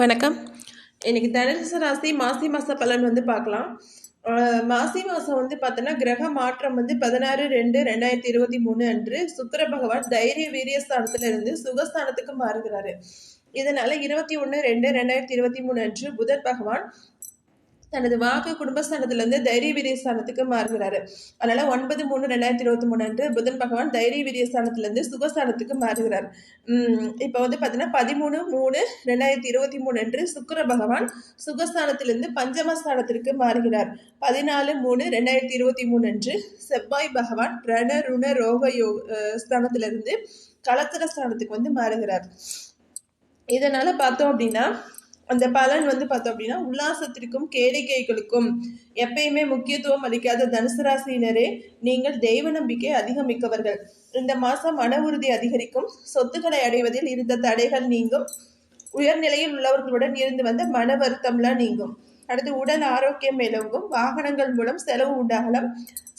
வணக்கம். இன்னைக்கு தனுசு ராசி மாசி மாத பலன் வந்து பார்க்கலாம். மாசி மாதம் வந்து பார்த்தோன்னா கிரக மாற்றம் வந்து பதினாறு ரெண்டு ரெண்டாயிரத்தி இருபத்தி மூணு அன்று சுக்கர பகவான் தைரிய வீரிய ஸ்தானத்திலிருந்து சுகஸ்தானத்துக்கு மாறுகிறாரு. இதனால இருபத்தி ஒன்று ரெண்டு ரெண்டாயிரத்தி இருபத்தி மூணு அன்று புதன் பகவான் தனது வாக்கு குடும்பஸ்தானத்திலிருந்து தைரிய வீரியஸ்தானத்துக்கு மாறுகிறாரு. அதனால ஒன்பது மூணு ரெண்டாயிரத்தி இருபத்தி மூணு அன்று புதன் பகவான் தைரிய வீரியஸ்தானத்திலிருந்து சுகஸ்தானத்துக்கு மாறுகிறார். உம் இப்போ வந்து பார்த்தீங்கன்னா பதிமூணு மூணு ரெண்டாயிரத்தி இருபத்தி மூணு அன்று சுக்கர பகவான் சுகஸ்தானத்திலிருந்து பஞ்சமஸ்தானத்திற்கு மாறுகிறார். பதினாலு மூணு ரெண்டாயிரத்தி இருபத்தி மூணு அன்று செவ்வாய் பகவான் ரண ருண ரோக யோ ஸ்தானத்திலிருந்து கலத்திர ஸ்தானத்துக்கு வந்து மாறுகிறார். இதனால பார்த்தோம் அப்படின்னா அந்த பலன் வந்து பார்த்தோம் அப்படின்னா உல்லாசத்திற்கும் கேளிக்கைகளுக்கும் எப்பயுமே முக்கியத்துவம் அளிக்காத தனுசு ராசியினரே நீங்கள் தெய்வ நம்பிக்கை அதிகமிக்கவர்கள். இந்த மாதம் மன உறுதி அதிகரிக்கும். சொத்துக்களை அடைவதில் இருந்த தடைகள் நீங்கும். உயர்நிலையில் உள்ளவர்களுடன் இருந்து வந்த மன வருத்தம்லாம் நீங்கும். அடுத்து உடல் ஆரோக்கியம் மேலோங்கும். வாகனங்கள் மூலம் செலவு உண்டாகலாம்.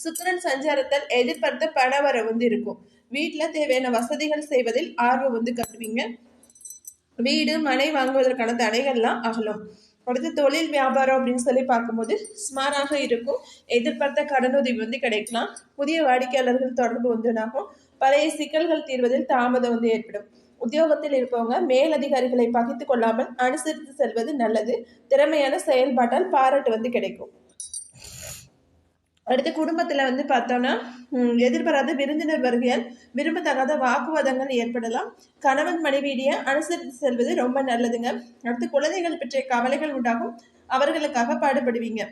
சுக்கரன் சஞ்சாரத்தால் எதிர்பார்த்த பணவர வந்து இருக்கும். வீட்டில் தேவையான வசதிகள் செய்வதில் ஆர்வம் வந்து காட்டுவீங்க. வீடு மனை வாங்குவதற்கான தடைகள்லாம் அகலும். அடுத்து தொழில் வியாபாரம் அப்படின்னு சொல்லி பார்க்கும்போது சுமாராக இருக்கும். எதிர்பார்த்த கடனுதவி வந்து கிடைக்கலாம். புதிய வாடிக்கையாளர்கள் தொடர்பு வந்துனாகும் பழைய சிக்கல்கள் தீர்வதில் தாமதம் வந்து ஏற்படும். உத்தியோகத்தில் இருப்பவங்க மேலதிகாரிகளை பகித்து கொள்ளாமல் அனுசரித்து செல்வது நல்லது. திறமையான செயல்பாட்டால் பாராட்டு வந்து கிடைக்கும். அடுத்து குடும்பத்தில் வந்து பார்த்தோம்னா எதிர்பாராத விருந்தினர் வருகையால் விரும்பத்தகாத வாக்குவாதங்கள் ஏற்படலாம். கணவன் மனைவியிடையே அனுசரித்து செல்வது ரொம்ப நல்லதுங்க. அடுத்து குழந்தைகள் பற்றிய கவலைகள் உண்டாகும். அவர்களுக்காக பாடுபடுவீங்க.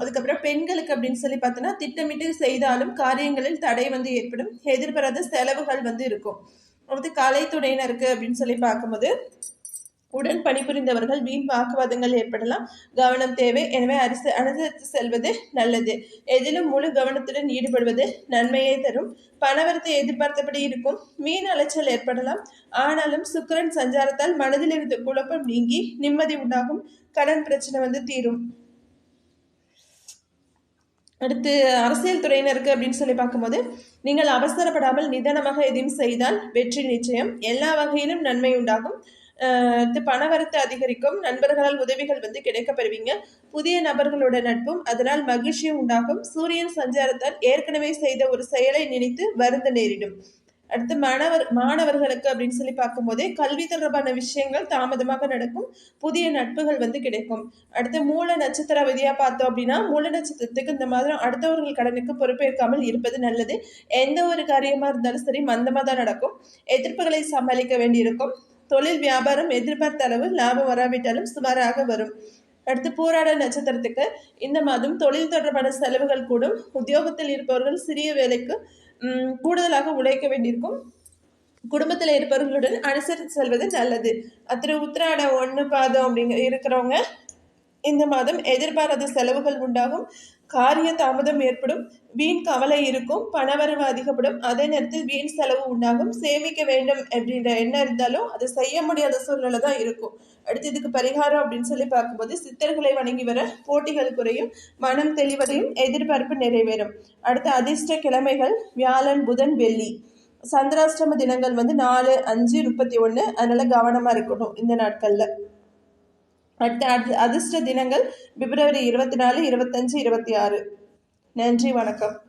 அதுக்கப்புறம் பெண்களுக்கு அப்படின்னு சொல்லி பார்த்தோன்னா திட்டமிட்டு செய்தாலும் காரியங்களில் தடை வந்து ஏற்படும். எதிர்பாராத செலவுகள் வந்து இருக்கும். அடுத்து கலைத்துறையினருக்கு அப்படின்னு சொல்லி பார்க்கும்போது உடன் பணிபுரிந்தவர்கள் வீண் வாக்குவாதங்கள் ஏற்படலாம். கவனம் தேவை. எனவே அரிசி அனுசரித்து செல்வது நல்லது. எதிலும் முழு கவனத்துடன் ஈடுபடுவது நன்மையை தரும். பணவரத்தை எதிர்பார்த்தபடி இருக்கும். மீன் அலைச்சல் ஏற்படலாம். ஆனாலும் சுக்கிரன் சஞ்சாரத்தால் மனதில் இருந்த குழப்பம் நீங்கி நிம்மதி உண்டாகும். கடன் பிரச்சனை வந்து தீரும். அடுத்து அரசியல் துறையினருக்கு அப்படின்னு சொல்லி பார்க்கும்போது நீங்கள் அவசரப்படாமல் நிதானமாக எதையும் செய்தால் வெற்றி நிச்சயம். எல்லா வகையிலும் நன்மை உண்டாகும். பணவரத்து அதிகரிக்கும். நண்பர்களால் உதவிகள் வந்து கிடைக்க பெறுவீங்க புதிய நபர்களோட நட்பும் அதனால் மகிழ்ச்சியும் உண்டாகும். சூரியன் சஞ்சாரத்தால் ஏற்கனவே செய்த ஒரு செயலை நினைத்து வருந்த நேரிடும். அடுத்து மாணவர் மாணவர்களுக்கு அப்படின்னு சொல்லி பார்க்கும்போதே கல்வி தொடர்பான விஷயங்கள் தாமதமாக நடக்கும். புதிய நட்புகள் வந்து கிடைக்கும். அடுத்து மூல நட்சத்திர விதியா பார்த்தோம் அப்படின்னா மூல நட்சத்திரத்துக்கு இந்த மாதிரி அடுத்தவர்கள் கடனுக்கு பொறுப்பேற்காமல் இருப்பது நல்லது. எந்த ஒரு காரியமா இருந்தாலும் சரி மந்தமாக தான் நடக்கும். எதிர்ப்புகளை சமாளிக்க வேண்டியிருக்கும். தொழில் வியாபாரம் எதிர்பார்த்த அளவு லாபம் வராவிட்டாலும் சுமாராக வரும். அடுத்து போராட நட்சத்திரத்துக்கு இந்த மாதம் தொழில் தொடர்பான செலவுகள் கூடும். உத்தியோகத்தில் இருப்பவர்கள் சிறிய வேலைக்கு கூடுதலாக உழைக்க வேண்டியிருக்கும். குடும்பத்தில் இருப்பவர்களுடன் அனுசரித்து செல்வது நல்லது. அத்திர உத்திராட ஒன்று பாதம் அப்படிங்க இருக்கிறவங்க இந்த மாதம் எதிர்பாராத செலவுகள் உண்டாகும். காரிய தாமதம் ஏற்படும். வீண் கவலை இருக்கும். பணவரவு அதிகப்படும். அதே நேரத்தில் வீண் செலவு உண்டாகும். சேமிக்க வேண்டும் அப்படின்ற எண்ணம் இருந்தாலும் அதை செய்ய முடியாத சூழ்நிலை தான் இருக்கும். அடுத்து இதுக்கு பரிகாரம் அப்படின்னு சொல்லி பார்க்கும்போது சித்தர்களை வணங்கி வர போட்டிகள் குறையும். மனம் தெளிவதையும் எதிர்பார்ப்பு நிறைவேறும். அடுத்து அதிர்ஷ்ட கிழமைகள். வியாழன் புதன் வெள்ளி. சந்திராஷ்டம தினங்கள் வந்து நாலு அஞ்சு முப்பத்தி ஒன்று அதனால கவனமாக இருக்கணும் இந்த நாட்களில். அடுத்த அதி அதிர்ஷ்ட தினங்கள் பிப்ரவரி இருபத்தி நாலு இருபத்தஞ்சு இருபத்தி ஆறு. நன்றி வணக்கம்.